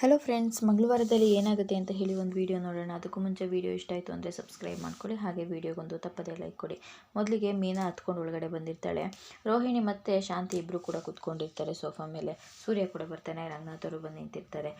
Hello friends ಮಂಗಳವಾರದಲ್ಲಿ ಏನಾಗುತ್ತೆ ಅಂತ ಹೇಳಿ ಒಂದು ವಿಡಿಯೋ ನೋಡೋಣ. ಅದಕ್ಕೂ ಮುಂಚೆ ವಿಡಿಯೋ ಇಷ್ಟ ಆಯಿತು ಅಂದರೆ ಸಬ್ಸ್ಕ್ರೈಬ್ ಮಾಡ್ಕೊಳ್ಳಿ. ಹಾಗೆ ವೀಡಿಯೋಗೊಂದು ತಪ್ಪದೇ ಲೈಕ್ ಕೊಡಿ. ಮೊದಲಿಗೆ ಮೀನಾ ಹತ್ಕೊಂಡು ಒಳಗಡೆ ಬಂದಿರ್ತಾಳೆ. ರೋಹಿಣಿ ಮತ್ತು ಶಾಂತಿ ಇಬ್ಬರು ಕೂಡ ಕೂತ್ಕೊಂಡಿರ್ತಾರೆ ಸೋಫಾ ಮೇಲೆ. ಸೂರ್ಯ ಕೂಡ ಬರ್ತಾನೆ ರಂಗನಾಥರು ಬಂದು ನಿಂತಿರ್ತಾರೆ.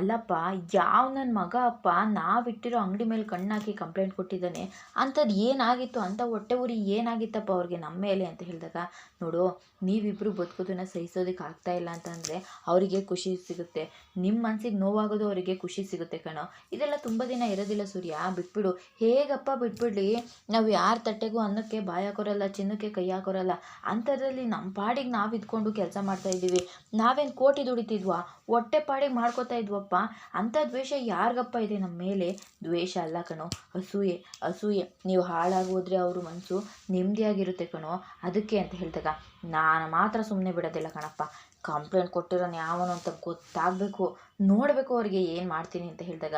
ಅಲ್ಲಪ್ಪ, ಯಾವ ನನ್ನ ಮಗ ಅಪ್ಪ? ನಾವಿಟ್ಟಿರೋ ಅಂಗಡಿ ಮೇಲೆ ಕಣ್ಣಾಕಿ ಕಂಪ್ಲೇಂಟ್ ಕೊಟ್ಟಿದ್ದಾನೆ. ಅಂಥದ್ದು ಏನಾಗಿತ್ತು? ಅಂಥ ಹೊಟ್ಟೆ ಉರಿ ಏನಾಗಿತ್ತಪ್ಪ ಅವ್ರಿಗೆ ನಮ್ಮ ಮೇಲೆ ಅಂತ ಹೇಳಿದಾಗ, ನೋಡು ನೀವಿಬ್ಬರು ಬದುಕೋದನ್ನು ಸಹಿಸೋದಕ್ಕೆ ಆಗ್ತಾ ಇಲ್ಲ ಅಂತಂದರೆ ಅವರಿಗೆ ಖುಷಿ ಸಿಗುತ್ತೆ. ನಿಮ್ಮ ಮನಸ್ಸಿಗೆ ನೋವಾಗೋದು ಅವರಿಗೆ ಖುಷಿ ಸಿಗುತ್ತೆ ಕಣೋ. ಇದೆಲ್ಲ ತುಂಬ ದಿನ ಇರೋದಿಲ್ಲ ಸೂರ್ಯ. ಬಿಟ್ಬಿಡು. ಹೇಗಪ್ಪ ಬಿಟ್ಬಿಡ್ಲಿ? ನಾವು ಯಾರ ತಟ್ಟೆಗೂ ಅನ್ನಕ್ಕೆ ಬಾಯಿ ಚಿನ್ನಕ್ಕೆ ಕೈ ಹಾಕೋರಲ್ಲ. ಅಂಥದ್ರಲ್ಲಿ ನಮ್ಮ ಪಾಡಿಗೆ ನಾವು ಇದ್ಕೊಂಡು ಕೆಲಸ ಮಾಡ್ತಾ ಇದ್ದೀವಿ. ನಾವೇನು ಕೋಟಿ ದುಡಿತಿದ್ವಾ? ಹೊಟ್ಟೆ ಪಾಡಿಗೆ ಮಾಡ್ಕೋತಾ ಇದ್ವಪ್ಪ? ಅಂಥ ದ್ವೇಷ ಯಾರಿಗಪ್ಪ ಇದೆ ನಮ್ಮ ಮೇಲೆ? ದ್ವೇಷ ಅಲ್ಲ ಕಣೋ. ಅಸೂಯೆ ಅಸೂಯೆ. ನೀವು ಹಾಳಾಗೋದ್ರೆ ಅವರು ಮನಸ್ಸು ನೆಮ್ಮದಿಯಾಗಿರುತ್ತೆ ಕಣೋ. ಅದಕ್ಕೆ ಅಂತ ಹೇಳಿದಾಗ. ನಾನು ಮಾತ್ರ ಸುಮ್ಮನೆ ಬಿಡೋದಿಲ್ಲ ಕಣಪ್ಪ. ಕಂಪ್ಲೇಂಟ್ ಕೊಟ್ಟಿರೋನು ಯಾವನು ಅಂತ ಗೊತ್ತಾಗಬೇಕು. ನೋಡಬೇಕು ಅವರಿಗೆ ಏನು ಮಾಡ್ತೀನಿ ಅಂತ ಹೇಳಿದಾಗ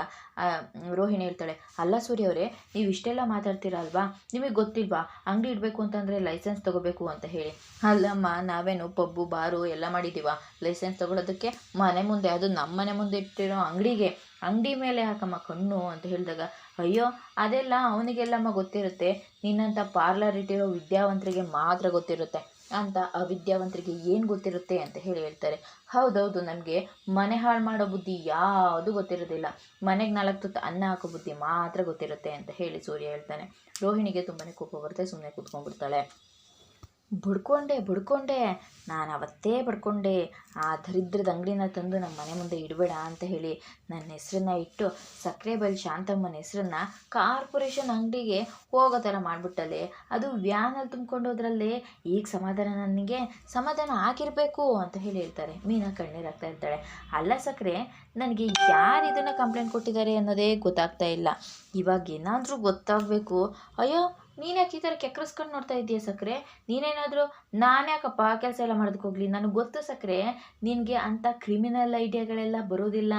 ರೋಹಿಣಿ ಹೇಳ್ತಾಳೆ, ಅಲ್ಲ ಸೂರ್ಯ ಅವರೇ, ನೀವು ಇಷ್ಟೆಲ್ಲ ಮಾತಾಡ್ತೀರಾ ಅಲ್ವಾ? ನಿಮಗೆ ಗೊತ್ತಿಲ್ವಾ? ಅಂಗಡಿ ಇಡಬೇಕು ಅಂತಂದರೆ ಲೈಸೆನ್ಸ್ ತಗೋಬೇಕು ಅಂತ ಹೇಳಿ. ಅಲ್ಲಮ್ಮ, ನಾವೇನು ಪಬ್ಬು, ಬಾರು ಎಲ್ಲ ಮಾಡಿದ್ದೀವ ಲೈಸೆನ್ಸ್ ತೊಗೊಳೋದಕ್ಕೆ ಮನೆ ಮುಂದೆ, ಅದು ನಮ್ಮ ಮನೆ ಮುಂದೆ ಇಟ್ಟಿರೋ ಅಂಗಡಿಗೆ. ಅಂಗಡಿ ಮೇಲೆ ಹಾಕಮ್ಮ ಕಣ್ಣು ಅಂತ ಹೇಳಿದಾಗ, ಅಯ್ಯೋ, ಅದೆಲ್ಲ ಅವನಿಗೆಲ್ಲಮ್ಮ ಗೊತ್ತಿರುತ್ತೆ. ನಿನ್ನಂಥ ಪಾರ್ಲರ್ ಇಟ್ಟಿರೋ ವಿದ್ಯಾವಂತರಿಗೆ ಮಾತ್ರ ಗೊತ್ತಿರುತ್ತೆ. ಅಂತ ಆ ವಿದ್ಯಾವಂತರಿಗೆ ಏನು ಗೊತ್ತಿರುತ್ತೆ ಅಂತ ಹೇಳಿ ಹೇಳ್ತಾರೆ. ಹೌದೌದು, ನಮಗೆ ಮನೆ ಹಾಳು ಮಾಡೋ ಬುದ್ಧಿ ಯಾವುದು ಗೊತ್ತಿರೋದಿಲ್ಲ. ಮನೆಗೆ ನಾಲ್ಕು ತುತ್ತು ಅನ್ನ ಹಾಕೋ ಬುದ್ಧಿ ಮಾತ್ರ ಗೊತ್ತಿರುತ್ತೆ ಅಂತ ಹೇಳಿ ಸೂರ್ಯ ಹೇಳ್ತಾನೆ. ರೋಹಿಣಿಗೆ ತುಂಬಾ ಕೋಪ ಬರುತ್ತೆ ಸುಮ್ಮನೆ ಕೂತ್ಕೊಂಡ್ಬಿಡ್ತಾಳೆ. ಬಡ್ಕೊಂಡೆ ಬಡ್ಕೊಂಡೆ. ನಾನು ಅವತ್ತೇ ಬಡ್ಕೊಂಡೆ. ಆ ದರಿದ್ರದ ಅಂಗಡಿನ ತಂದು ನಮ್ಮ ಮನೆ ಮುಂದೆ ಇಡಬೇಡ ಅಂತ ಹೇಳಿ ನನ್ನ ಹೆಸ್ರನ್ನ ಇಟ್ಟು ಸಕ್ಕರೆ ಬೈಲ್ ಶಾಂತಮ್ಮನ ಹೆಸ್ರನ್ನ ಕಾರ್ಪೊರೇಷನ್ ಅಂಗಡಿಗೆ ಹೋಗೋ ಥರ ಮಾಡಿಬಿಟ್ಟಲೆ ಅದು ವ್ಯಾನಲ್ಲಿ ತುಂಬ್ಕೊಂಡೋದ್ರಲ್ಲೇ ಈಗ ಸಮಾಧಾನ ನನಗೆ. ಸಮಾಧಾನ ಆಗಿರಬೇಕು ಅಂತ ಹೇಳಿ ಹೇಳ್ತಾರೆ. ಮೀನಾ ಕಣ್ಣೀರಾಗ್ತಾ ಇರ್ತಾಳೆ. ಅಲ್ಲ ಸಕ್ಕರೆ ನನಗೆ ಯಾರು ಇದನ್ನು ಕಂಪ್ಲೇಂಟ್ ಕೊಟ್ಟಿದ್ದಾರೆ ಅನ್ನೋದೇ ಗೊತ್ತಾಗ್ತಾ ಇಲ್ಲ. ಇವಾಗ ಏನಾದರೂ ಗೊತ್ತಾಗಬೇಕು. ಅಯ್ಯೋ ನೀನ್ಯಾಕೆ ಈ ಥರ ಕೆಕ್ಕರಿಸ್ಕೊಂಡು ನೋಡ್ತಾ ಇದೀಯ ಸಕ್ಕರೆ ನೀನೇನಾದರೂ ನಾನ್ಯಾಕಪ್ಪ ಕೆಲಸ ಎಲ್ಲ ಮಾಡೋದಕ್ಕೆ ಹೋಗ್ಲಿ? ನನಗೆ ಗೊತ್ತು ಸಕ್ಕರೆ ನಿನಗೆ ಅಂಥ ಕ್ರಿಮಿನಲ್ ಐಡಿಯಾಗಳೆಲ್ಲ ಬರೋದಿಲ್ಲ.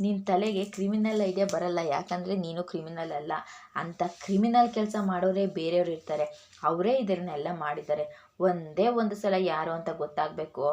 ನಿನ್ನ ತಲೆಗೆ ಕ್ರಿಮಿನಲ್ ಐಡಿಯಾ ಬರಲ್ಲ. ಯಾಕಂದರೆ ನೀನು ಕ್ರಿಮಿನಲ್ ಅಲ್ಲ. ಅಂಥ ಕ್ರಿಮಿನಲ್ ಕೆಲಸ ಮಾಡೋರೇ ಬೇರೆಯವ್ರು ಇರ್ತಾರೆ. ಅವರೇ ಇದನ್ನೆಲ್ಲ ಮಾಡಿದ್ದಾರೆ. ಒಂದೇ ಒಂದು ಸಲ ಯಾರು ಅಂತ ಗೊತ್ತಾಗಬೇಕು.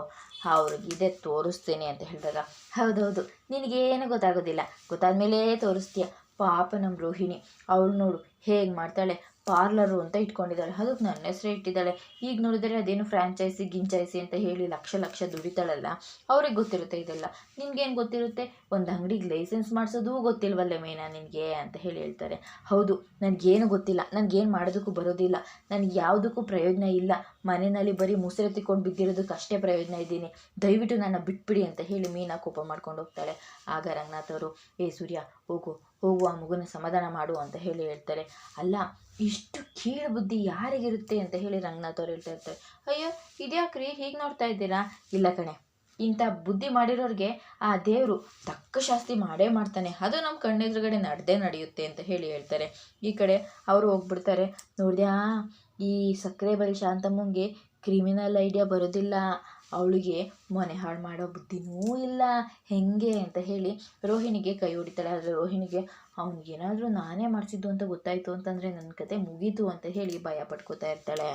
ಅವ್ರಿಗಿದೆ ತೋರಿಸ್ತೀನಿ ಅಂತ ಹೇಳಿದಾಗ, ಹೌದೌದು ನಿನಗೇನು ಗೊತ್ತಾಗೋದಿಲ್ಲ. ಗೊತ್ತಾದಮೇಲೆ ತೋರಿಸ್ತೀಯ. ಪಾಪ ನಮ್ಮ ರೋಹಿಣಿ. ಅವಳು ನೋಡು, ಹೇಗೆ ಮಾಡ್ತಾಳೆ. ಪಾರ್ಲರು ಅಂತ ಇಟ್ಕೊಂಡಿದ್ದಾಳೆ ಅದಕ್ಕೆ ನನ್ನ ಹೆಸರೇ ಇಟ್ಟಿದ್ದಾಳೆ. ಈಗ ನೋಡಿದರೆ ಅದೇನು ಫ್ರ್ಯಾಂಚೈಸಿ ಗಿಂಚೈಸಿ ಅಂತ ಹೇಳಿ ಲಕ್ಷ ಲಕ್ಷ ದುಡಿತಾಳಲ್ಲ. ಅವ್ರಿಗೆ ಗೊತ್ತಿರುತ್ತೆ ಇದೆಲ್ಲ. ನಿನ್ಗೇನು ಗೊತ್ತಿರುತ್ತೆ? ಒಂದು ಅಂಗಡಿಗೆ ಲೈಸೆನ್ಸ್ ಮಾಡಿಸೋದು ಗೊತ್ತಿಲ್ವಲ್ಲ ಮೇನಾ ನಿನಗೆ ಅಂತ ಹೇಳಿ ಹೇಳ್ತಾರೆ. ಹೌದು, ನನಗೇನು ಗೊತ್ತಿಲ್ಲ. ನನಗೇನು ಮಾಡೋದಕ್ಕೂ ಬರೋದಿಲ್ಲ. ನನಗೆ ಯಾವುದಕ್ಕೂ ಪ್ರಯೋಜನ ಇಲ್ಲ. ಮನೆಯಲ್ಲಿ ಬರೀ ಮುಸುರೆ ತಿಕ್ಕೊಂಡು ಬಿದ್ದಿರೋದಕ್ಕೆ ಅಷ್ಟೇ ಪ್ರಯೋಜನ ಇದ್ದೀನಿ. ದಯವಿಟ್ಟು ನನ್ನ ಬಿಟ್ಬಿಡಿ ಅಂತ ಹೇಳಿ ಮೀನಾ ಕೋಪ ಮಾಡ್ಕೊಂಡು ಹೋಗ್ತಾಳೆ. ಆಗ ರಂಗನಾಥ್ ಅವರು, ಏ ಸೂರ್ಯ ಹೋಗು ಹೋಗು ಆ ಮಗುನ ಸಮಾಧಾನ ಮಾಡು ಅಂತ ಹೇಳಿ ಹೇಳ್ತಾರೆ. ಅಲ್ಲ, ಇಷ್ಟು ಕೀಳು ಬುದ್ಧಿ ಯಾರಿಗಿರುತ್ತೆ ಅಂತ ಹೇಳಿ ರಂಗನಾಥ್ ಅವ್ರು ಹೇಳ್ತಾ ಇರ್ತಾರೆ. ಅಯ್ಯೋ, ಇದ್ಯಾಕ್ರಿ? ಹೀಗೆ ನೋಡ್ತಾ ಇದ್ದೀರಾ? ಇಲ್ಲ ಕಣೆ. ಇಂಥ ಬುದ್ಧಿ ಮಾಡಿರೋರಿಗೆ ಆ ದೇವರು ತಕ್ಕ ಶಾಸ್ತಿ ಮಾಡೇ ಮಾಡ್ತಾನೆ. ಅದು ನಮ್ಮ ಕಣ್ಣೆದುರುಗಡೆ ನಡೆದೇ ನಡೆಯುತ್ತೆ ಅಂತ ಹೇಳಿ ಹೇಳ್ತಾರೆ. ಈ ಕಡೆ ಅವರು ಹೋಗ್ಬಿಡ್ತಾರೆ. ನೋಡಿದ್ಯಾ, ಈ ಸಕ್ಕರೆ ಬರೀ ಶಾಂತಮ್ಮಂಗೆ ಕ್ರಿಮಿನಲ್ ಐಡಿಯಾ ಬರೋದಿಲ್ಲ. ಅವಳಿಗೆ ಮನೆ ಹಾಳು ಮಾಡೋ ಬುದ್ಧಿನೂ ಇಲ್ಲ. ಹೆಂಗೆ ಅಂತ ಹೇಳಿ ರೋಹಿಣಿಗೆ ಕೈ ಹೊಡಿತಾಳೆ. ಆದರೆ ರೋಹಿಣಿಗೆ ಅವ್ನಿಗೇನಾದರೂ ನಾನೇ ಮಾಡಿಸಿದ್ದು ಅಂತ ಗೊತ್ತಾಯಿತು ಅಂತಂದರೆ ನನ್ನ ಕತೆ ಮುಗೀತು ಅಂತ ಹೇಳಿ ಭಯ ಪಡ್ಕೋತಾ ಇರ್ತಾಳೆ.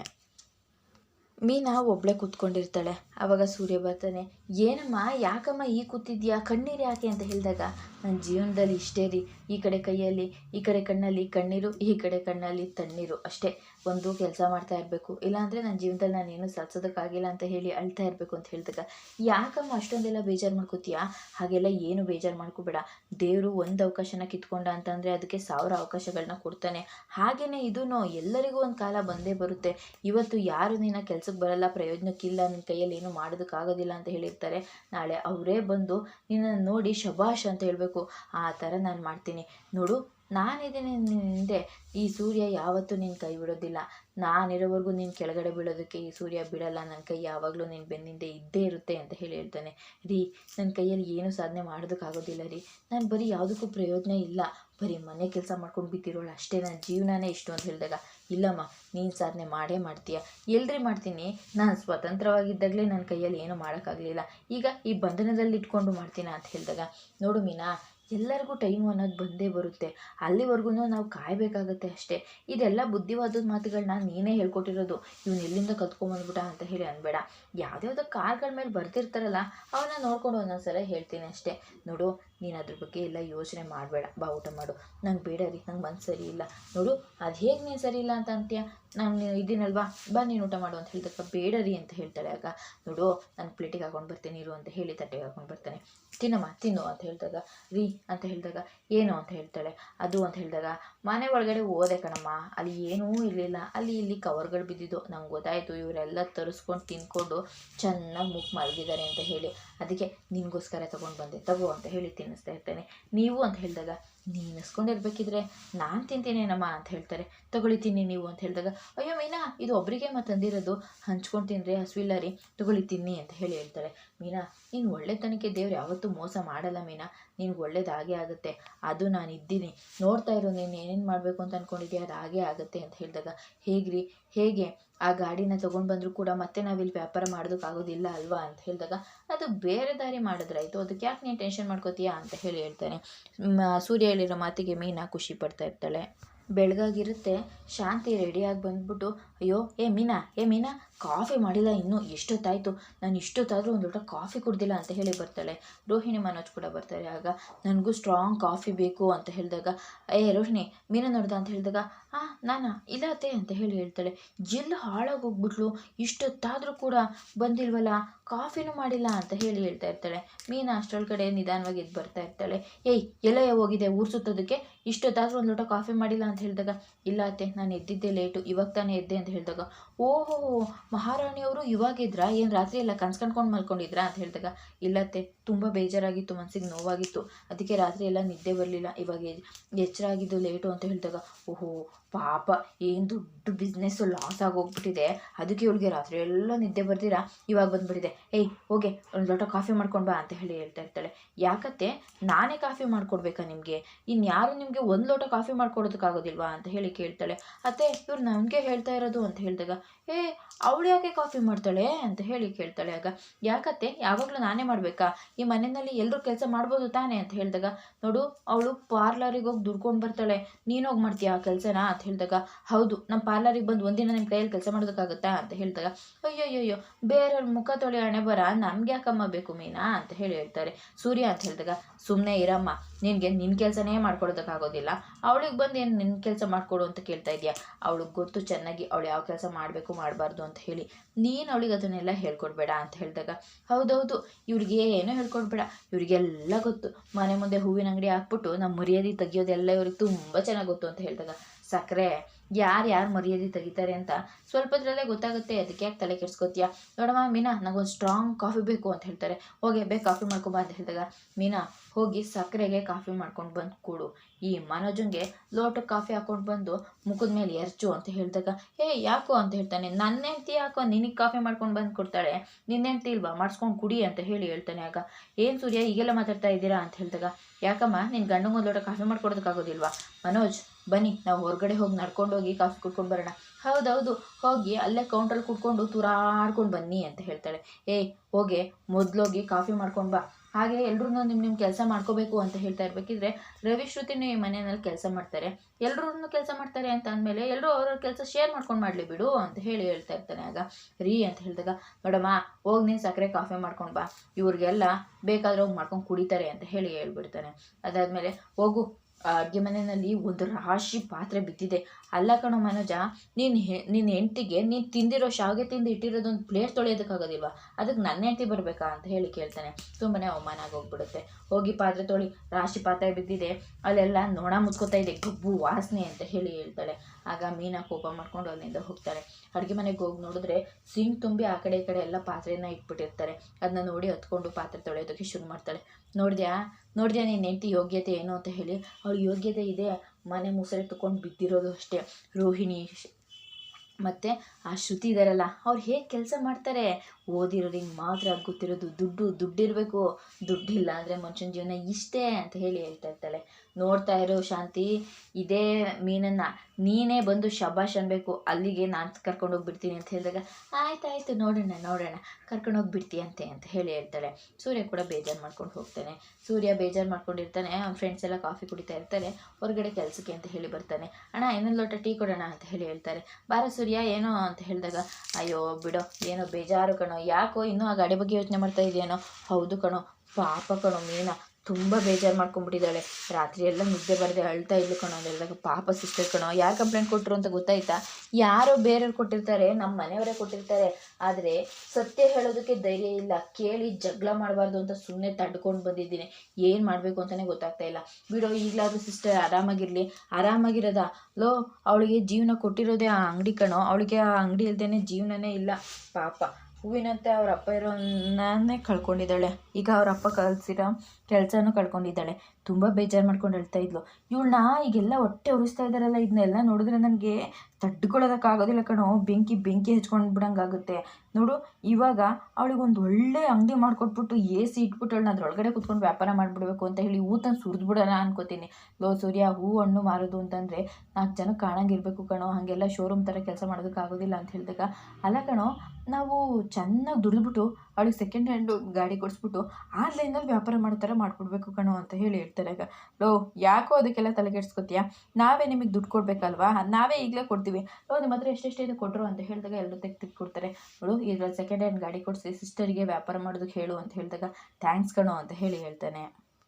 ಮೀನಾ ಒಬ್ಳೆ ಕೂತ್ಕೊಂಡಿರ್ತಾಳೆ. ಆವಾಗ ಸೂರ್ಯ ಬರ್ತಾನೆ. ಏನಮ್ಮ, ಯಾಕಮ್ಮ ಈ ಕೂತಿದ್ಯಾ? ಕಣ್ಣೀರು ಯಾಕೆ ಅಂತ ಹೇಳಿದಾಗ ನನ್ನ ಜೀವನದಲ್ಲಿ ಇಷ್ಟೇ ರೀ. ಈ ಕಡೆ ಕೈಯಲ್ಲಿ, ಈ ಕಡೆ ಕಣ್ಣಲ್ಲಿ ಕಣ್ಣೀರು, ಈ ಕಡೆ ಕಣ್ಣಲ್ಲಿ ತಣ್ಣೀರು ಅಷ್ಟೇ. ಒಂದು ಕೆಲಸ ಮಾಡ್ತಾ ಇರಬೇಕು. ಇಲ್ಲಾಂದರೆ ನನ್ನ ಜೀವನದಲ್ಲಿ ನಾನು ಏನು ಸಾಧಿಸೋದಕ್ಕಾಗಿಲ್ಲ ಅಂತ ಹೇಳಿ ಅಳ್ತಾ ಇರಬೇಕು ಅಂತ ಹೇಳಿದಾಗ, ಯಾಕಮ್ಮ ಅಷ್ಟೊಂದೆಲ್ಲ ಬೇಜಾರು ಮಾಡ್ಕೋತೀಯಾ? ಹಾಗೆಲ್ಲ ಏನು ಬೇಜಾರು ಮಾಡ್ಕೋಬೇಡ. ದೇವರು ಒಂದು ಅವಕಾಶನ ಕಿತ್ಕೊಂಡ ಅಂತಂದರೆ ಅದಕ್ಕೆ ಸಾವಿರ ಅವಕಾಶಗಳನ್ನ ಕೊಡ್ತಾನೆ. ಹಾಗೆಯೇ ಇದೂ ಎಲ್ಲರಿಗೂ ಒಂದು ಕಾಲ ಬಂದೇ ಬರುತ್ತೆ. ಇವತ್ತು ಯಾರು ನಿನ್ನ ಕೆಲಸಕ್ಕೆ ಬರಲ್ಲ, ಪ್ರಯೋಜನಕ್ಕಿಲ್ಲ ನಿನ್ನ ಕೈಯಲ್ಲಿ ಏನು ಮಾಡೋದಕ್ಕಾಗೋದಿಲ್ಲ ಅಂತ ಹೇಳಿರ್ತಾರೆ ನಾಳೆ ಅವರೇ ಬಂದು ನಿನ್ನನ್ನು ನೋಡಿ ಶಬಾಷ್ ಅಂತ ಹೇಳಬೇಕು. ಆ ಥರ ನಾನು ಮಾಡ್ತೀನಿ. ನೋಡು, ನಾನಿದ್ದೀನಿ ಹಿಂದೆ. ಈ ಸೂರ್ಯ ಯಾವತ್ತೂ ನೀನು ಕೈ ಬಿಡೋದಿಲ್ಲ. ನಾನಿರೋವರೆಗೂ ನೀನು ಕೆಳಗಡೆ ಬೀಳೋದಕ್ಕೆ ಈ ಸೂರ್ಯ ಬಿಡಲ್ಲ. ನನ್ನ ಕೈ ಯಾವಾಗಲೂ ನಿನ್ನ ಬೆನ್ನಿಂದೆ ಇದ್ದೇ ಇರುತ್ತೆ ಅಂತ ಹೇಳಿ ಹೇಳ್ತಾನೆ. ರೀ ನನ್ನ ಕೈಯಲ್ಲಿ ಏನು ಸಾಧನೆ ಮಾಡೋದಕ್ಕಾಗೋದಿಲ್ಲ ರೀ. ನಾನು ಬರೀ ಯಾವುದಕ್ಕೂ ಪ್ರಯೋಜನ ಇಲ್ಲ. ಬರೀ ಮನೆ ಕೆಲಸ ಮಾಡ್ಕೊಂಡು ಬಿಟ್ಟಿರೋಳು ಅಷ್ಟೇ ನನ್ನ ಜೀವನನೇ ಇಷ್ಟು ಅಂತ ಹೇಳಿದಾಗ, ಇಲ್ಲಮ್ಮ, ನೀನು ಸಾಧನೆ ಮಾಡೇ ಮಾಡ್ತೀಯ? ಎಲ್ರಿ ಮಾಡ್ತೀನಿ. ನಾನು ಸ್ವತಂತ್ರವಾಗಿದ್ದಾಗಲೇ ನನ್ನ ಕೈಯಲ್ಲಿ ಏನೂ ಮಾಡೋಕ್ಕಾಗಲಿಲ್ಲ. ಈಗ ಈ ಬಂಧನದಲ್ಲಿ ಇಟ್ಕೊಂಡು ಮಾಡ್ತೀನಿ ಅಂತ ಹೇಳಿದಾಗ, ನೋಡು ಮೀನಾ, ಎಲ್ಲರಿಗೂ ಟೈಮು ಅನ್ನೋದು ಬಂದೇ ಬರುತ್ತೆ. ಅಲ್ಲಿವರೆಗೂ ನಾವು ಕಾಯಬೇಕಾಗತ್ತೆ ಅಷ್ಟೇ. ಇದೆಲ್ಲ ಬುದ್ಧಿವಾದದ ಮಾತುಗಳನ್ನ ನೀನೇ ಹೇಳ್ಕೊಟ್ಟಿರೋದು. ಇವನು ಎಲ್ಲಿಂದ ಕತ್ಕೊಂಬಂದ್ಬಿಟ್ಟ ಅಂತ ಹೇಳಿ ಅನ್ಬೇಡ. ಯಾವುದ್ಯಾವುದೋ ಕಾರ್ಗಳ ಮೇಲೆ ಬರ್ತಿರ್ತಾರಲ್ಲ ಅವನ್ನ ನೋಡ್ಕೊಂಡು ಒಂದೊಂದ್ಸಲ ಹೇಳ್ತೀನಿ ಅಷ್ಟೇ. ನೋಡು ನೀನು ಅದ್ರ ಬಗ್ಗೆ ಎಲ್ಲ ಯೋಚನೆ ಮಾಡಬೇಡ. ಬಾ, ಊಟ ಮಾಡು. ನಂಗೆ ಬೇಡ ರೀ, ನಂಗೆ ಮನ್ಸು ಸರಿ ಇಲ್ಲ. ನೋಡು, ಅದು ಹೇಗೆ ನೀನು ಸರಿ ಇಲ್ಲ ಅಂತ ಅಂತೀಯ? ನಾನು ಇದ್ದೀನಲ್ವಾ? ಬಾ, ನೀನು ಊಟ ಮಾಡು ಅಂತ ಹೇಳಿದಾಗ ಬೇಡ ರೀ ಅಂತ ಹೇಳ್ತಾಳೆ ಆಗ. ನೋಡು, ನಾನು ಪ್ಲೇಟಿಗೆ ಹಾಕೊಂಡು ಬರ್ತೀನಿ, ಇರು ಅಂತ ಹೇಳಿ ತಟ್ಟೆಗೆ ಹಾಕೊಂಡು ಬರ್ತಾನೆ. ತಿನ್ನಮ್ಮ, ತಿನ್ನು ಅಂತ ಹೇಳಿದಾಗ. ರೀ ಅಂತ ಹೇಳಿದಾಗ. ಏನು ಅಂತ ಹೇಳ್ತಾಳೆ. ಅದು ಅಂತ ಹೇಳಿದಾಗ. ಮನೆ ಒಳಗಡೆ ಓದೆ ಕಣಮ್ಮ. ಅಲ್ಲಿ ಏನೂ ಇರಲಿಲ್ಲ. ಅಲ್ಲಿ ಇಲ್ಲಿ ಕವರ್ಗಳು ಬಿದ್ದಿದ್ದು. ನಂಗೆ ಗೊತ್ತಾಯಿತು, ಇವರೆಲ್ಲ ತರಿಸ್ಕೊಂಡು ತಿನ್ಕೊಂಡು ಚೆನ್ನಾಗಿ ಮುಕ್ ಮಲಗಿದ್ದಾರೆ ಅಂತ ಹೇಳಿ. ಅದಕ್ಕೆ ನಿನಗೋಸ್ಕರ ತೊಗೊಂಡು ಬಂದೆ. ತಗೋ ಅಂತ ಹೇಳಿ ತಿನ್ನಿಸ್ತಾ ಇರ್ತೇನೆ. ನೀವು ಅಂತ ಹೇಳಿದಾಗ ನೀನಿಸ್ಕೊಂಡಿರ್ಬೇಕಿದ್ರೆ ನಾನು ತಿಂತೀನೇನಮ್ಮ ಅಂತ ಹೇಳ್ತಾರೆ. ತಗೊಳ್ಳಿ, ತಿನ್ನಿ ನೀವು ಅಂತ ಹೇಳಿದಾಗ, ಅಯ್ಯೋ ಮೀನಾ, ಇದು ಒಬ್ಬರಿಗೆ ಮತ್ತು ತಂದಿರೋದು. ಹಂಚ್ಕೊಂಡು ತಿನ್ರಿ ಹಸುವಿಲ್ಲ ರೀ. ತಗೊಳ್ಳಿ, ತಿನ್ನಿ ಅಂತ ಹೇಳಿ ಹೇಳ್ತಾರೆ. ಮೀನಾ, ನೀನು ಒಳ್ಳೆತನಕ್ಕೆ ದೇವ್ರು ಯಾವತ್ತೂ ಮೋಸ ಮಾಡಲ್ಲ ಮೀನಾ. ನಿನ್ಗೆ ಒಳ್ಳೇದಾಗೇ ಆಗುತ್ತೆ. ಅದು ನಾನು ಇದ್ದೀನಿ. ನೋಡ್ತಾ ಇರೋ, ನೀನು ಏನೇನು ಮಾಡಬೇಕು ಅಂತ ಅಂದ್ಕೊಂಡಿದ್ಯಾ ಅದು ಹಾಗೇ ಆಗುತ್ತೆ ಅಂತ ಹೇಳಿದಾಗ ಹೇಗ್ರಿ ಹೇಗೆ? ಆ ಗಾಡಿನ ತೊಗೊಂಡು ಬಂದರೂ ಕೂಡ ಮತ್ತೆ ನಾವಿಲ್ಲಿ ವ್ಯಾಪಾರ ಮಾಡೋದಕ್ಕಾಗೋದಿಲ್ಲ ಅಲ್ವಾ? ಅಂತ ಹೇಳಿದಾಗ, ಅದು ಬೇರೆ ದಾರಿ ಮಾಡಿದ್ರಾಯಿತು. ಅದಕ್ಕೆ ಯಾಕೆ ನೀನು ಟೆನ್ಷನ್ ಮಾಡ್ಕೋತೀಯಾ? ಅಂತ ಹೇಳಿ ಹೇಳ್ತಾನೆ ಸೂರ್ಯ ಹೇಳಿರೋ ಮಾತಿಗೆ ಮೀನಾ ಖುಷಿ ಪಡ್ತಾ ಇರ್ತಾಳೆ. ಬೆಳಗಾಗಿರುತ್ತೆ, ಶಾಂತಿ ರೆಡಿಯಾಗಿ ಬಂದ್ಬಿಟ್ಟು, ಅಯ್ಯೋ, ಏ ಮೀನಾ ಏ ಮೀನಾ ಕಾಫಿ ಮಾಡಿಲ್ಲ, ಇನ್ನೂ ಎಷ್ಟೊತ್ತಾಯಿತು? ನಾನು ಇಷ್ಟೊತ್ತಾದರೂ ಒಂದು ಲೋಟ ಕಾಫಿ ಕುಡ್ದಿಲ್ಲ ಅಂತ ಹೇಳಿ ಬರ್ತಾಳೆ. ರೋಹಿಣಿ ಮನೋಜ್ ಕೂಡ ಬರ್ತಾರೆ. ಆಗ ನನಗೂ ಸ್ಟ್ರಾಂಗ್ ಕಾಫಿ ಬೇಕು ಅಂತ ಹೇಳಿದಾಗ, ಏ ರೋಹಿಣಿ, ಮೀನಾ ನೋಡ್ದ? ಅಂತ ಹೇಳಿದಾಗ, ಆ, ನಾನಾ, ಇಲ್ಲ ಅತ್ತೆ, ಅಂತ ಹೇಳಿ ಹೇಳ್ತಾಳೆ. ಜಿಲ್ಲು ಹಾಳಾಗೋಗ್ಬಿಟ್ಲು ಇಷ್ಟೊತ್ತಾದರೂ ಕೂಡ ಬಂದಿಲ್ವಲ್ಲ, ಕಾಫಿನೂ ಮಾಡಿಲ್ಲ ಅಂತ ಹೇಳಿ ಹೇಳ್ತಾ ಇರ್ತಾಳೆ. ಮೀನಾ ಅಷ್ಟರೊಳಗಡೆ ನಿಧಾನವಾಗಿ ಎದ್ದು ಬರ್ತಾ ಇರ್ತಾಳೆ. ಏಯ್ ಎಲ್ಲ ಹೋಗಿದೆ, ಊರು ಸುತ್ತೋದಕ್ಕೆ? ಇಷ್ಟೊತ್ತಾದರೂ ಒಂದು ಲೋಟ ಕಾಫಿ ಮಾಡಿಲ್ಲ ಅಂತ ಹೇಳಿದಾಗ, ಇಲ್ಲ ಅತ್ತೆ, ನಾನು ಎದ್ದಿದ್ದೆ ಲೇಟು ಇವಾಗ ತಾನೇ ಎದ್ದೆ, ಅಂತ ಹೇಳಿದಾಗ, ಓಹೋ ಮಹಾರಾಣಿಯವರು ಇವಾಗಿದ್ರಾ ಏನು ರಾತ್ರಿ ಎಲ್ಲ ಕನ್ಸ್ ಕಣ್ಕೊಂಡು ಮಲ್ಕೊಂಡಿದ್ರಾ ಅಂತ ಹೇಳಿದಾಗ, ಇಲ್ಲತ್ತೆ, ತುಂಬ ಬೇಜಾರಾಗಿತ್ತು ಮನಸ್ಸಿಗೆ ನೋವಾಗಿತ್ತು. ಅದಕ್ಕೆ ರಾತ್ರಿ ಎಲ್ಲ ನಿದ್ದೆ ಬರಲಿಲ್ಲ. ಇವಾಗ ಎಚ್ಚರ ಆಗಿದ್ದು ಲೇಟು ಅಂತ ಹೇಳಿದಾಗ, ಓಹೋ, ಪಾಪ, ಏನು ದೊಡ್ಡ ಬಿಸ್ನೆಸ್ಸು ಲಾಸ್ ಆಗೋಗ್ಬಿಟ್ಟಿದೆ. ಅದಕ್ಕೆ ಇವಳಿಗೆ ರಾತ್ರಿ ಎಲ್ಲ ನಿದ್ದೆ ಬರ್ದಿರಾ? ಇವಾಗ ಬಂದ್ಬಿಟ್ಟಿದೆ. ಏಯ್ ಓಕೆ ಒಂದು ಲೋಟ ಕಾಫಿ ಮಾಡ್ಕೊಂಡು ಬಾ ಅಂತ ಹೇಳಿ ಹೇಳ್ತಾ ಇರ್ತಾಳೆ. ಯಾಕತ್ತೆ? ನಾನೇ ಕಾಫಿ ಮಾಡ್ಕೊಡ್ಬೇಕಾ ನಿಮಗೆ? ಇನ್ಯಾರು ನಿಮಗೆ ಒಂದು ಲೋಟ ಕಾಫಿ ಮಾಡ್ಕೊಡೋದಕ್ಕಾಗೋದಿಲ್ವಾ ಅಂತ ಹೇಳಿ ಕೇಳ್ತಾಳೆ. ಅತ್ತೆ, ಇವ್ರು ನನಗೆ ಹೇಳ್ತಾ ಇರೋದು ಅಂತ ಹೇಳಿದಾಗ, ಏ ಅವಳು ಯಾಕೆ ಕಾಫಿ ಮಾಡ್ತಾಳೆ ಅಂತ ಹೇಳಿ ಕೇಳ್ತಾಳೆ. ಆಗ ಯಾಕತ್ತೆ ಯಾವಾಗಲೂ ನಾನೇ ಮಾಡಬೇಕಾ? ಈ ಮನೆಯಲ್ಲಿ ಎಲ್ಲರೂ ಕೆಲಸ ಮಾಡ್ಬೋದು ತಾನೇ ಅಂತ ಹೇಳಿದಾಗ, ನೋಡು, ಅವಳು ಪಾರ್ಲರಿಗೆ ಹೋಗಿ ದುಡ್ಕೊಂಡು ಬರ್ತಾಳೆ. ನೀನು ಹೋಗಿ ಮಾಡ್ತೀಯಾ ಆ ಕೆಲಸನ? ಅಂತ ಹೇಳಿದಾಗ, ಹೌದು ನಮ್ಮ ಪಾರ್ಲರಿಗೆ ಬಂದು ಒಂದಿನ ನಿಮ್ಮ ಕೈಯಲ್ಲಿ ಕೆಲಸ ಮಾಡೋದಕ್ಕಾಗುತ್ತಾ? ಅಂತ ಹೇಳಿದಾಗ ಅಯ್ಯೋಯ್ಯೋ ಬೇರೆಯವ್ರ ಮುಖ ತೊಳೆ ಹಣೆ ಬರ? ನಮ್ಗೆ ಯಾಕಮ್ಮ ಬೇಕು ಮೀನಾ? ಅಂತ ಹೇಳಿ ಹೇಳ್ತಾರೆ. ಸೂರ್ಯ ಅಂತ ಹೇಳಿದಾಗ ಸುಮ್ಮನೆ ಇರಮ್ಮ, ನಿನಗೆ ನಿನ್ನ ಕೆಲಸನೇ ಮಾಡ್ಕೊಡೋದಕ್ಕಾಗೋದಿಲ್ಲ. ಅವಳಿಗೆ ಬಂದು ಏನು ನಿನ್ನ ಕೆಲಸ ಮಾಡಿಕೊಡು ಅಂತ ಕೇಳ್ತಾ ಇದೆಯಾ? ಅವಳಿಗೆ ಗೊತ್ತು, ಚೆನ್ನಾಗಿ ಅವಳು ಯಾವ ಕೆಲಸ ಮಾಡಬೇಕು ಮಾಡಬಾರ್ದು ಅಂತ ಹೇಳಿ. ನೀನು ಅವಳಿಗೆ ಅದನ್ನೆಲ್ಲ ಹೇಳ್ಕೊಡ್ಬೇಡ ಅಂತ ಹೇಳಿದಾಗ, ಹೌದೌದು ಇವ್ರಿಗೆ ಏನೂ ಹೇಳ್ಕೊಡ್ಬೇಡ. ಇವ್ರಿಗೆಲ್ಲ ಗೊತ್ತು. ಮನೆ ಮುಂದೆ ಹೂವಿನ ಅಂಗಡಿ ಹಾಕ್ಬಿಟ್ಟು ನಮ್ಮ ಮರ್ಯಾದೆ ತೆಗಿಯೋದೆಲ್ಲ ಇವ್ರಿಗೆ ತುಂಬ ಚೆನ್ನಾಗಿ ಗೊತ್ತು ಅಂತ ಹೇಳಿದಾಗ ಸಕ್ಕರೆ ಯಾರು ಯಾರು ಮರ್ಯಾದೆ ತೆಗಿತಾರೆ ಅಂತ ಸ್ವಲ್ಪದ್ರಲ್ಲೇ ಗೊತ್ತಾಗುತ್ತೆ, ಅದಕ್ಕೆ ಯಾಕೆ ತಲೆ ಕೆಡ್ಸ್ಕೊತೀಯ? ನೋಡಮ್ಮ, ಮೀನಾ, ನಂಗೊಂದು ಸ್ಟ್ರಾಂಗ್ ಕಾಫಿ ಬೇಕು ಅಂತ ಹೇಳ್ತಾರೆ. ಹೋಗಿ, ಬೇಗ ಕಾಫಿ ಮಾಡ್ಕೊಬಾ ಅಂತ ಹೇಳಿದಾಗ, ಮೀನಾ, ಹೋಗಿ ಸಕ್ಕರೆಗೆ ಕಾಫಿ ಮಾಡ್ಕೊಂಡು ಬಂದು ಕೊಡು. ಈ ಮನೋಜಂಗೆ ಲೋಟ ಕಾಫಿ ಹಾಕೊಂಡು ಬಂದು ಮುಖದ ಮೇಲೆ ಎರಚು ಅಂತ ಹೇಳಿದಾಗ, ಏ, ಯಾಕೋ? ಅಂತ ಹೇಳ್ತಾನೆ. ನನ್ನ ಹೆಂಡ್ತಿ ಯಾಕೋ? ನಿನಗೆ ಕಾಫಿ ಮಾಡ್ಕೊಂಡು ಬಂದು ಕೊಡ್ತಾಳೆ. ನಿನ್ನ ಹೆಂಡತಿ ಇಲ್ವಾ? ಮಾಡಿಸ್ಕೊಂಡು ಕುಡಿ ಅಂತ ಹೇಳಿ ಹೇಳ್ತಾನೆ. ಆಗ, ಏನು ಸೂರ್ಯ, ಈಗೆಲ್ಲ ಮಾತಾಡ್ತಾ ಇದ್ದೀರಾ? ಅಂತ ಹೇಳಿದಾಗ, ಯಾಕಮ್ಮ ನಿನ್ನ ಗಂಡಂಗೊಂದು ಲೋಟ ಕಾಫಿ ಮಾಡ್ಕೊಡೋದಕ್ಕಾಗೋದಿಲ್ವಾ? ಮನೋಜ್ ಬನ್ನಿ, ನಾವು ಹೊರಗಡೆ ಹೋಗಿ ನಡ್ಕೊಂಡು ಹೋಗಿ ಕಾಫಿ ಕುಡ್ಕೊಂಡು ಬರೋಣ. ಹೌದೌದು, ಹೋಗಿ ಅಲ್ಲೇ ಕೌಂಟ್ರಲ್ಲಿ ಕುಡ್ಕೊಂಡು ತೂರಾಡ್ಕೊಂಡು ಬನ್ನಿ ಅಂತ ಹೇಳ್ತಾಳೆ. ಏಯ್ ಹೋಗಿ, ಮೊದಲೋಗಿ ಕಾಫಿ ಮಾಡ್ಕೊಂಡು ಬಾ. ಹಾಗೆ ಎಲ್ರೂ ನಿಮ್ಮ ನಿಮ್ಮ ಕೆಲಸ ಮಾಡ್ಕೋಬೇಕು ಅಂತ ಹೇಳ್ತಾ ಇರ್ಬೇಕಿದ್ರೆ ರವಿ ಶ್ರುತಿನೂ ಈ ಮನೆಯಲ್ಲಿ ಕೆಲಸ ಮಾಡ್ತಾರೆ. ಎಲ್ಲರೂ ಕೆಲಸ ಮಾಡ್ತಾರೆ ಅಂತ ಅಂದಮೇಲೆ ಎಲ್ಲರೂ ಅವ್ರವ್ರ ಕೆಲಸ ಶೇರ್ ಮಾಡ್ಕೊಂಡು ಮಾಡಲಿ ಬಿಡು ಅಂತ ಹೇಳಿ ಹೇಳ್ತಾ ಇರ್ತಾನೆ. ಆಗ ರೀ ಅಂತ ಹೇಳಿದಾಗ, ನೋಡಮ್ಮ, ಹೋಗಿ ನೀನು ಸಕ್ಕರೆ ಕಾಫಿ ಮಾಡ್ಕೊಂಡು ಬಾ. ಇವ್ರಿಗೆಲ್ಲ ಬೇಕಾದ್ರೆ ಹೋಗಿ ಮಾಡ್ಕೊಂಡು ಕುಡಿತಾರೆ ಅಂತ ಹೇಳಿ ಹೇಳ್ಬಿಡ್ತಾನೆ. ಅದಾದಮೇಲೆ, ಹೋಗು ಅಡುಗೆ ಮನೆಯಲ್ಲಿ ಒಂದು ರಾಶಿ ಪಾತ್ರೆ ಬಿದ್ದಿದೆ. ಅಲ್ಲ ಕಣೋ ಮನೋಜ, ನೀನು ಹೆ ನಿನ್ನ ಹೆಂಡ್ತಿಗೆ ನೀನು ತಿಂದಿರೋ ಶಾವಿಗೆ ತಿಂದು ಇಟ್ಟಿರೋದೊಂದು ಪ್ಲೇಟ್ ತೊಳೆಯೋದಕ್ಕಾಗೋದಿಲ್ವಾ? ಅದಕ್ಕೆ ನನ್ನ ಹೆಂಡ್ತಿ ಬರಬೇಕಾ ಅಂತ ಹೇಳಿ ಕೇಳ್ತಾನೆ. ತುಂಬನೇ ಅವಮಾನ ಆಗೋಗ್ಬಿಡುತ್ತೆ. ಹೋಗಿ ಪಾತ್ರೆ ತೊಳಿ. ರಾಶಿ ಪಾತ್ರೆ ಬಿದ್ದಿದೆ. ಅಲ್ಲೆಲ್ಲ ನೋಣ ಮುಚ್ಕೋತಾ ಇದೆ. ಗಬ್ಬು ವಾಸನೆ ಅಂತ ಹೇಳಿ ಹೇಳ್ತಾಳೆ. ಆಗ ಮೀನಾ ಕೋಪ ಮಾಡ್ಕೊಂಡು ಅಲ್ಲಿಂದ ಹೋಗ್ತಾಳೆ. ಅಡುಗೆ ಮನೆಗೆ ಹೋಗಿ ನೋಡಿದ್ರೆ ಸಿಂಕ್ ತುಂಬಿ ಆ ಕಡೆ ಈ ಕಡೆ ಎಲ್ಲ ಪಾತ್ರೆನ ಇಟ್ಬಿಟ್ಟಿರ್ತಾರೆ. ಅದನ್ನ ನೋಡಿ ಹತ್ಕೊಂಡು ಪಾತ್ರೆ ತೊಳೆಯೋದಕ್ಕೆ ಶುರು ಮಾಡ್ತಾಳೆ. ನೋಡಿದ್ಯಾ? ನೋಡಿದ್ಯಾ ನೀನು ಹೆಂಡತಿ ಯೋಗ್ಯತೆ ಏನು ಅಂತ ಹೇಳಿ. ಅವ್ಳ ಯೋಗ್ಯತೆ ಇದೆ, ಮನೆ ಮುಸರೆ ತಗೊಂಡು ಬಿದ್ದಿರೋದು ಅಷ್ಟೇ. ರೋಹಿಣಿ ಮತ್ತು ಆ ಶ್ರುತಿ ಇದ್ದಾರಲ್ಲ ಅವ್ರು ಹೇಗೆ ಕೆಲಸ ಮಾಡ್ತಾರೆ? ಓದಿರೋರಿಗೆ ಮಾತ್ರ ಗೊತ್ತಿರೋದು. ದುಡ್ಡು, ದುಡ್ಡಿರಬೇಕು. ದುಡ್ಡಿಲ್ಲ ಅಂದರೆ ಮನುಷ್ಯನ ಜೀವನ ಇಷ್ಟೇ ಅಂತ ಹೇಳಿ ಹೇಳ್ತಾ ಇರ್ತಾಳೆ. ನೋಡ್ತಾ ಇರೋ ಶಾಂತಿ, ಇದೇ ಮೀನನ್ನು ನೀನೇ ಬಂದು ಶಬಾಷ್ ಅನ್ನಬೇಕು ಅಲ್ಲಿಗೆ ನಾನು ಕರ್ಕೊಂಡು ಹೋಗ್ಬಿಡ್ತೀನಿ ಅಂತ ಹೇಳಿದಾಗ ಆಯ್ತಾಯ್ತು ನೋಡೋಣ ನೋಡೋಣ. ಕರ್ಕೊಂಡು ಬಿಡ್ತೀಯಂತೆ ಅಂತ ಹೇಳಿ ಹೇಳ್ತಾಳೆ. ಸೂರ್ಯ ಕೂಡ ಬೇಜಾರು ಮಾಡ್ಕೊಂಡು ಹೋಗ್ತಾನೆ. ಸೂರ್ಯ ಬೇಜಾರು ಮಾಡ್ಕೊಂಡಿರ್ತಾನೆ. ಅವ್ನ ಫ್ರೆಂಡ್ಸ್ ಎಲ್ಲ ಕಾಫಿ ಕುಡಿತಾ ಇರ್ತಾರೆ. ಹೊರಗಡೆ ಕೆಲಸಕ್ಕೆ ಅಂತ ಹೇಳಿ ಬರ್ತಾನೆ. ಅಣ್ಣ, ಇನ್ನೊಂದು ಲೋಟ ಟೀ ಕೊಡೋಣ ಅಂತ ಹೇಳಿ ಹೇಳ್ತಾರೆ. ಬಾರ ಸೂರ್ಯ, ಏನೋ ಅಂತ ಹೇಳಿದಾಗ, ಅಯ್ಯೋ, ಬಿಡೋ. ಏನೋ ಬೇಜಾರು ಕಣೋ. ಯಾಕೋ ಇನ್ನೂ ಆ ಗಾಡಿ ಬಗ್ಗೆ ಯೋಚನೆ ಮಾಡ್ತಾ ಇದೆಯೇನೋ ಹೌದು ಕಣೋ, ಪಾಪ ಕಣೋ, ಮೀನಾ. ತುಂಬ ಬೇಜಾರು ಮಾಡ್ಕೊಂಡ್ಬಿಟ್ಟಿದ್ದಾಳೆ. ರಾತ್ರಿ ಎಲ್ಲ ನಿದ್ದೆ ಬರದೆ ಅಳ್ತಾ ಇದ್ಲು ಕಣೋ. ಅದೆಲ್ಲ ಪಾಪ ಸಿಸ್ಟರ್ ಕಣೋ. ಯಾರು ಕಂಪ್ಲೇಂಟ್ ಕೊಟ್ಟರು ಅಂತ ಗೊತ್ತಾಯ್ತಾ? ಯಾರೋ ಬೇರೆಯವ್ರು ಕೊಟ್ಟಿರ್ತಾರೆ ನಮ್ಮ ಮನೆಯವರೇ ಕೊಟ್ಟಿರ್ತಾರೆ. ಆದರೆ ಸತ್ಯ ಹೇಳೋದಕ್ಕೆ ಧೈರ್ಯ ಇಲ್ಲ. ಕೇಳಿ ಜಗಳ ಮಾಡಬಾರ್ದು ಅಂತ ಸುಮ್ಮನೆ ತಡ್ಕೊಂಡು ಬಂದಿದ್ದೀನಿ. ಏನು ಮಾಡಬೇಕು ಅಂತಲೇ ಗೊತ್ತಾಗ್ತಾ ಇಲ್ಲ. ಬಿಡೋ, ಈಗಲಾದರೂ ಸಿಸ್ಟರ್ ಆರಾಮಾಗಿರಲಿ. ಆರಾಮಾಗಿರೋದ? ಲೋ, ಅವಳಿಗೆ ಜೀವನ ಕೊಟ್ಟಿರೋದೇ ಆ ಅಂಗಡಿ ಕಣೋ. ಅವಳಿಗೆ ಆ ಅಂಗಡಿ ಇಲ್ಲದೇನೆ ಜೀವನನೇ ಇಲ್ಲ. ಪಾಪ. ಹೂವಿನಂತೆ ಅವ್ರ ಅಪ್ಪ ಇರೋನೇ ಕಳ್ಕೊಂಡಿದ್ದಾಳೆ. ಈಗ ಅವ್ರ ಅಪ್ಪ ಕಲಿಸಿರೋ ಕೆಲಸನೂ ಕಳ್ಕೊಂಡಿದ್ದಾಳೆ. ತುಂಬ ಬೇಜಾರು ಮಾಡ್ಕೊಂಡು ಹೇಳ್ತಾ ಇದ್ಲು. ಇವಳನ್ನ ಈಗೆಲ್ಲ ಹೊಟ್ಟೆ ಉರಿಸ್ತಾ ಇದ್ದಾರಲ್ಲ ಇದನ್ನೆಲ್ಲ ನೋಡಿದ್ರೆ ನನಗೆ ತಡ್ಕೊಳ್ಳೋದಕ್ಕಾಗೋದಿಲ್ಲ ಕಣೋ. ಬೆಂಕಿ ಬೆಂಕಿ ಹಚ್ಕೊಂಡು ಬಿಡಂಗಾಗುತ್ತೆ. ನೋಡು, ಇವಾಗ ಅವಳಿಗೊಂದು ಒಳ್ಳೆ ಅಂಗಡಿ ಮಾಡ್ಕೊಟ್ಬಿಟ್ಟು ಎ ಸಿ ಇಟ್ಬಿಟ್ಟು ಅವಳನ್ನ ಅದ್ರೊಳಗಡೆ ಕುತ್ಕೊಂಡು ವ್ಯಾಪಾರ ಮಾಡಿಬಿಡ್ಬೇಕು ಅಂತ ಹೇಳಿ ಊತನ ಸುರಿದ್ಬಿಡೋಣ ಅನ್ಕೋತೀನಿ. ಲೋ, ಸೂರ್ಯ, ಹೂ, ಹಣ್ಣು ಮಾರೋದು ಅಂತಂದರೆ ನಾಲ್ಕು ಜನ ಕಾಣಂಗಿರ್ಬೇಕು ಕಣೋ. ಹಾಗೆಲ್ಲ ಶೋರೂಮ್ ಥರ ಕೆಲಸ ಮಾಡೋದಕ್ಕಾಗೋದಿಲ್ಲ ಅಂತ ಹೇಳಿದಾಗ, ಅಲ್ಲ ಕಣೋ ನಾವು ಚೆನ್ನಾಗಿ ದುಡಿದ್ಬಿಟ್ಟು ಅವಳಿಗೆ ಸೆಕೆಂಡ್ ಹ್ಯಾಂಡು ಗಾಡಿ ಕೊಡಿಸ್ಬಿಟ್ಟು ಆನ್ಲೈನಲ್ಲಿ ವ್ಯಾಪಾರ ಮಾಡೋ ಥರ ಮಾಡಿಕೊಡ್ಬೇಕು ಕಣೋ ಅಂತ ಹೇಳಿ ಹೇಳ್ತಾರೆ ಆಗ. ಲೋ, ಯಾಕೋ ಅದಕ್ಕೆಲ್ಲ ತಲೆ ಕೆಡ್ಸ್ಕೊತೀಯ ನಾವೇ ನಿಮಗೆ ದುಡ್ಡು ಕೊಡಬೇಕಲ್ವಾ? ನಾವೇ ಈಗಲೇ ಕೊಡ್ತೀವಿ. ಲೋ ನಿಮ್ಮ ಹತ್ರ ಎಷ್ಟೆಷ್ಟು ಕೊಟ್ಟರು ಅಂತ ಹೇಳಿದಾಗ ಎಲ್ಲರೂ ತೆಗ್ದು ಕೊಡ್ತಾರೆ ನೋಡು ಇದರಲ್ಲಿ ಸೆಕೆಂಡ್ ಹ್ಯಾಂಡ್ ಗಾಡಿ ಕೊಡಿಸಿ ಸಿಸ್ಟರಿಗೆ ವ್ಯಾಪಾರ ಮಾಡೋದಕ್ಕೆ ಹೇಳು ಅಂತ ಹೇಳಿದಾಗ ಥ್ಯಾಂಕ್ಸ್ ಕಣೋ ಅಂತ ಹೇಳಿ ಹೇಳ್ತಾನೆ.